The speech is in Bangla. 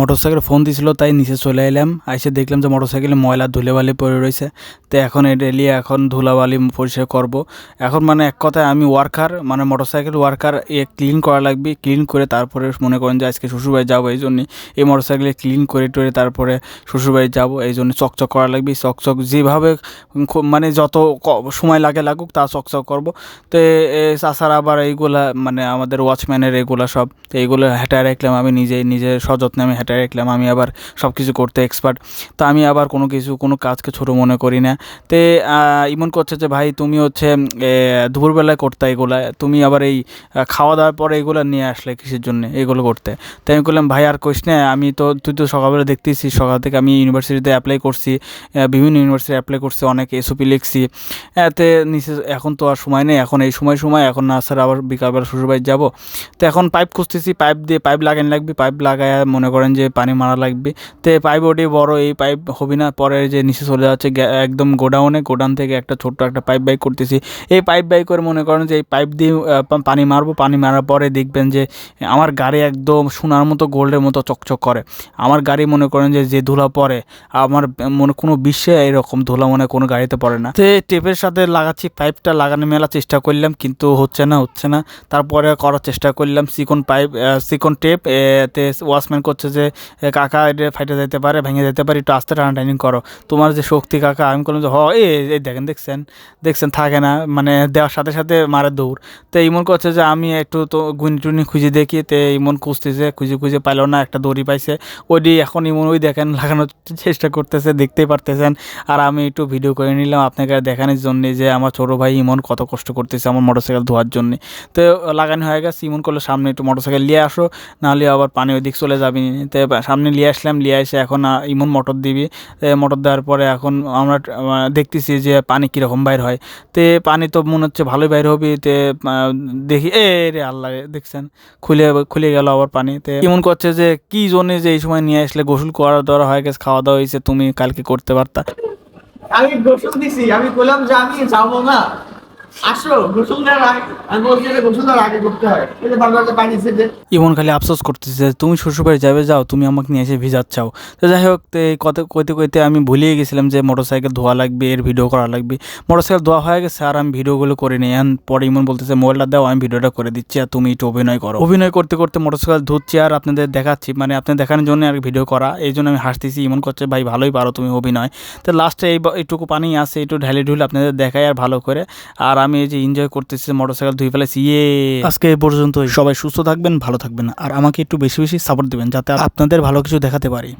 মোটরসাইকেল ফোন দিছিল, তাই নিচে চলে এলাম। আইসে দেখলাম যে মোটরসাইকেলে ময়লা ধুলেবালি পড়ে রয়েছে তো এখন নিয়ে এখন ধুলাবালি পরিষ্কার করব। এখন মানে এক কথায় আমি ওয়ার্কার মানে মোটরসাইকেল ওয়ার্কার এ ক্লিন করা লাগবে। ক্লিন করে তারপরে মনে করেন যে আজকে শ্বশুরবাড়ি যাব এই জন্যই এই মোটরসাইকেলে ক্লিন করে টরে তারপরে শ্বশুরবাড়ি যাব এই জন্য চকচক করা লাগবে। চকচক যেভাবে মানে যত সময় লাগে লাগুক তা চকচক করব। তো তাছাড়া আবার এইগুলা মানে আমাদের ওয়াচম্যানের এগুলা সব, তো এইগুলো হেঁটায় রাখলাম আমি নিজে নিজের সযত্নে আমি হেঁটায় রাখলাম। আমি আবার সব কিছু করতে এক্সপার্ট তো আমি আবার কোনো কিছু, কোনো কাজকে ছোটো মনে করি না। তে ইমন করছে যে, ভাই, তুমি হচ্ছে দুপুরবেলায় করতে এগুলা। তুমি আবার এই খাওয়া দাওয়ার পরে এগুলো নিয়ে আসলে কিসের জন্য এগুলো করতে? তাই আমি বললাম, ভাই, আর কইস না, আমি তো, তুই তো সকালবেলা দেখতেছি, সকাল থেকে আমি ইউনিভার্সিটিতে অ্যাপ্লাই করছি বিভিন্ন ইউনিভার্সিটি অ্যাপ্লাই করছি, অনেক এসওপি লিখছি। এতে নিচে এখন তো আর সময় নেই, এখন এই সময় সময়, এখন না স্যার আবার বিকালবেলা শ্বশুরবাড়ি যাব। তো এখন পাইপ খুঁজতেছি পাইপ দিয়ে পাইপ লাগান লাগবে পাইপ লাগায় মনে করেন যে পানি মারা লাগবে। তো পাইপ ওটি বড়, এই পাইপ হবে না, পরে যে নিচে চলে যাচ্ছে একদম গোডাউনে, গোডাউন থেকে একটা ছোট্ট একটা পাইপ বাই করতেছি। এই পাইপ বাই করে মনে করেন যে এই পাইপ দিয়ে পানি মারবো, পানি মারার পরে দেখবেন যে আমার গাড়ি একদম সোনার মতো, গোল্ডের মতো চকচক করে। আমার গাড়ি মনে করেন যে যে ধুলা পড়ে আমার মনে, কোনো বিশ্বে এরকম ধুলা মনে কোনো গাড়িতে পড়ে না। তো টেপের সাথে লাগাচ্ছি পাইপটা লাগানো মেলা চেষ্টা করলাম, কিন্তু হচ্ছে না হচ্ছে না। তারপরে করার চেষ্টা করলাম সিকন পাইপ সিকন টেপ তে ওয়াশম্যান করছে যে এ, কাকা এটা ফাইটে যেতে পারে ভেঙে যেতে পারে একটু আস্তে টানাটানি করো। তোমার যে শক্তি কাকা আমি করলাম যে হ এই দেখেন দেখছেন দেখছেন থাকে না মানে দেওয়ার সাথে সাথে মারে দৌড়। তো ইমন করছে যে আমি একটু তো গুনি টুনি খুঁজে দেখি। তে ইমন খুঁজতেছে খুঁজে খুঁজে পাইলো না একটা দড়ি পাইছে। ওইটি এখন ইমন ওই দেখেন লাগানোর চেষ্টা করতেছে দেখতেই পারতেছেন। আর আমি একটু ভিডিও করে নিলাম আপনাকে দেখানোর জন্য যে আমার ছোটো ভাই ইমন কত কষ্ট করতেছে আমার মোটরসাইকেল ধোয়ার জন্যে। তো লাগানো হয়ে গেছে ইমন করলে সামনে একটু মোটরসাইকেল নিয়ে আসো নাহলে আবার পানি ওই দিক চলে যাবি। তো সামনে নিয়ে আসলাম, নিয়ে এসে এখন ইমন মোটর দিবি। মোটর দেওয়ার পরে এখন আমরা দেখতেছি যে পানি কীরকম বাইর হয়। তে পানি তো মনে হচ্ছে ভালোই বাইর হবে। তে দেখি, এ রে আল্লাহ দেখছেন? খুলে খুলে গেল আবার পানি। তে ইমন করছে যে, কি জন্য যে এই সময় নিয়ে আসলে গোসল করা দেওয়া হয়ে গেছে খাওয়া দাওয়া হয়েছে, তুমি কালকে করতে পারতা? আমি গোসল দিছি, আমি বললাম যে আমি যাব না। ইমন খালি আফসোস করতেছে, তুমি শ্বশুরবাড়ি যাবে, যাও, তুমি আমাকে নিয়ে এসে ভিজাচ্ছাও তো যাই হোক কথা কইতে কইতে আমি ভুলিয়ে গেছিলাম যে মোটরসাইকেল ধোয়া লাগবে, এর ভিডিও করা লাগবে। মোটরসাইকেল ধোয়া হয়ে গেছে, আর আমি ভিডিওগুলো করে নিই। এখন পরে ইমন বলতেছে, মোবাইলটা দাও, আমি ভিডিওটা করে দিচ্ছি, আর তুমি একটু অভিনয় করো। অভিনয় করতে করতে মোটরসাইকেল ধুচ্ছি, আর আপনাদের দেখাচ্ছি মানে আপনাদের দেখানোর জন্য আর ভিডিও করা। এই জন্য আমি হাসতেছি, ইমন করছে, ভাই, ভালোই পারো তুমি অভিনয়। তো লাস্টে এই এইটুকু পানি আছে, একটু ঢালে ঢুলে আপনাদের দেখাই, আর ভালো করে। আর আমি এই যে এনজয় করতেছি মোটরসাইকেল ধুয়ে ফেলেছি ইয়ে। আজকে এই পর্যন্ত সবাই সুস্থ থাকবেন ভালো থাকবেন আর আমাকে একটু বেশি বেশি সাপোর্ট দিবেন যাতে আপনাদের ভালো কিছু দেখাতে পারি।